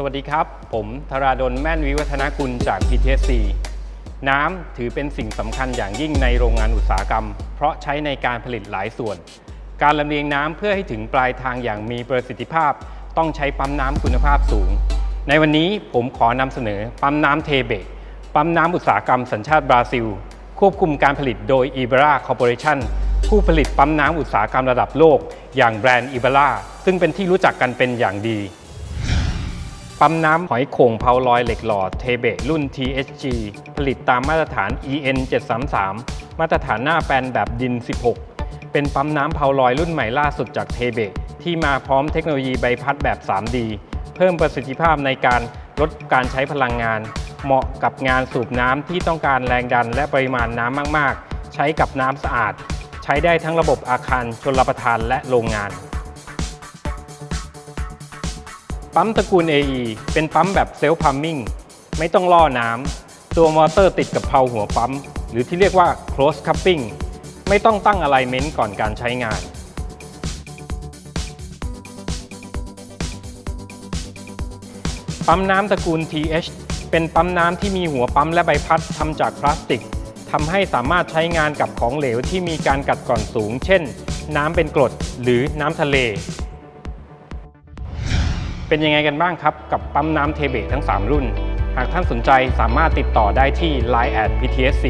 สวัสดีครับ ผมธราดลแม่นวิวัฒนากุลจาก PTSC น้ำถือเป็นสิ่งสำคัญอย่างยิ่งในโรงงานอุตสาหกรรม เพราะใช้ในการผลิตหลายส่วน การลำเลียงน้ำเพื่อให้ถึงปลายทางอย่างมีประสิทธิภาพ ต้องใช้ปั๊มน้ำคุณภาพสูง ในวันนี้ผมขอนำเสนอปั๊มน้ำเทเบกปั๊มน้ำอุตสาหกรรมสัญชาติบราซิล ควบคุมการผลิตโดย i b e r a Corporation ผู้ผลิตปั๊มน้ำอุตสาหกรรมระดับโลก อย่างแบรนด์ i b e r a ซึ่งเป็นที่รู้จักกันเป็นอย่างดี ปั๊มน้ำหอยโข่งเพาลอยเหล็กหล่อเทเบะรุ่น THG ผลิตตามมาตรฐาน EN 733มาตรฐานหน้าแปลนแบบดิน 16 เป็นปั๊มน้ำเพาลอยรุ่นใหม่ล่าสุดจากเทเบะที่มาพร้อมเทคโนโลยีใบพัดแบบ 3D เพิ่มประสิทธิภาพในการลดการใช้พลังงาน เหมาะกับงานสูบน้ำที่ต้องการแรงดันและปริมาณน้ำมาก ๆ ใช้กับน้ำสะอาด ใช้ได้ทั้งระบบอาคารชนรประทานและโรงงาน ปั๊มตระกูล AE เป็นปั๊มแบบเซลฟ์พัมมิ่งไม่ต้องล่อน้ำตัวมอเตอร์ติดกับเพลาหัวปั๊ม หรือที่เรียกว่า close cupping ไม่ต้องตั้งอะไรเมนต์ก่อนการใช้งาน ปั๊มน้ำตระกูล TH เป็นปั๊มน้ำที่มีหัวปั๊มและใบพัดทำจากพลาสติกทำให้สามารถใช้งานกับของเหลวที่มีการกัดกร่อนสูง เช่น น้ำเป็นกรดหรือน้ำทะเล เป็นยังไงกันบ้างครับ กับปั๊มน้ำเทเบทั้ง 3 รุ่น หากท่านสนใจสามารถติดต่อได้ที่ Line at PTSC